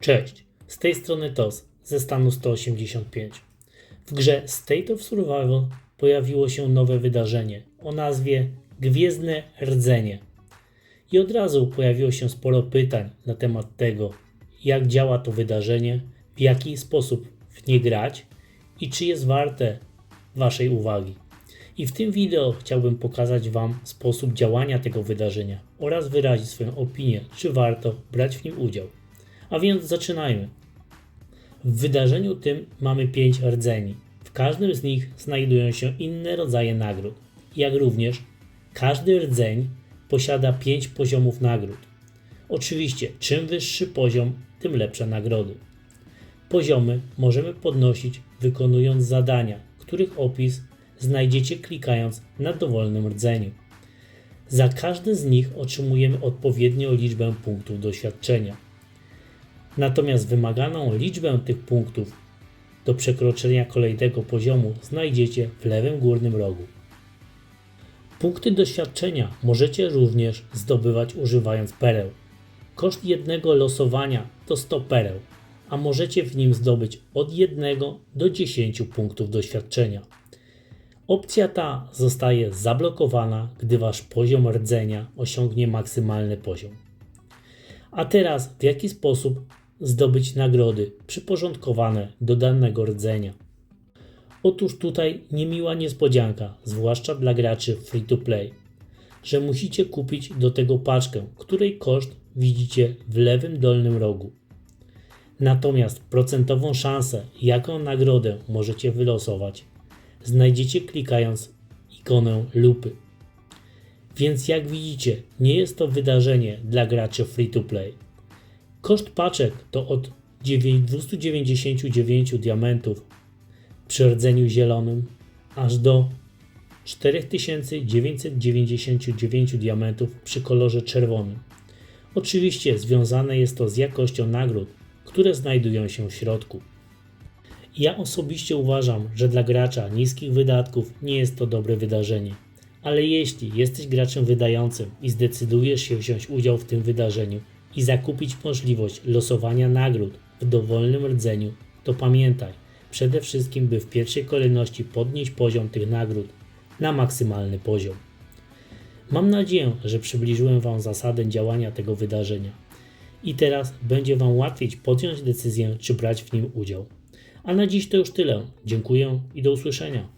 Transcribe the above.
Cześć, z tej strony TOS ze stanu 185. W grze State of Survival pojawiło się nowe wydarzenie o nazwie Gwiezdne Rdzenie. I od razu pojawiło się sporo pytań na temat tego, jak działa to wydarzenie, w jaki sposób w nie grać i czy jest warte Waszej uwagi. I w tym wideo chciałbym pokazać Wam sposób działania tego wydarzenia oraz wyrazić swoją opinię, czy warto brać w nim udział. A więc zaczynajmy. W wydarzeniu tym mamy 5 rdzeni. W każdym z nich znajdują się inne rodzaje nagród. Jak również każdy rdzeń posiada 5 poziomów nagród. Oczywiście, czym wyższy poziom, tym lepsze nagrody. Poziomy możemy podnosić wykonując zadania, których opis znajdziecie klikając na dowolnym rdzeniu. Za każdy z nich otrzymujemy odpowiednią liczbę punktów doświadczenia. Natomiast wymaganą liczbę tych punktów do przekroczenia kolejnego poziomu znajdziecie w lewym górnym rogu. Punkty doświadczenia możecie również zdobywać używając pereł. Koszt jednego losowania to 100 pereł, a możecie w nim zdobyć od 1 do 10 punktów doświadczenia. Opcja ta zostaje zablokowana, gdy wasz poziom rdzenia osiągnie maksymalny poziom. A teraz w jaki sposób zdobyć nagrody przyporządkowane do danego rdzenia? Otóż tutaj niemiła niespodzianka, zwłaszcza dla graczy free to play, że musicie kupić do tego paczkę, której koszt widzicie w lewym dolnym rogu. Natomiast procentową szansę, jaką nagrodę możecie wylosować, znajdziecie klikając ikonę lupy. Więc jak widzicie, nie jest to wydarzenie dla graczy free to play. Koszt paczek to od 299 diamentów przy rdzeniu zielonym aż do 4999 diamentów przy kolorze czerwonym. Oczywiście związane jest to z jakością nagród, które znajdują się w środku. Ja osobiście uważam, że dla gracza niskich wydatków nie jest to dobre wydarzenie. Ale jeśli jesteś graczem wydającym i zdecydujesz się wziąć udział w tym wydarzeniu i zakupić możliwość losowania nagród w dowolnym rdzeniu, to pamiętaj, przede wszystkim by w pierwszej kolejności podnieść poziom tych nagród na maksymalny poziom. Mam nadzieję, że przybliżyłem Wam zasadę działania tego wydarzenia i teraz będzie Wam łatwiej podjąć decyzję, czy brać w nim udział. A na dziś to już tyle. Dziękuję i do usłyszenia.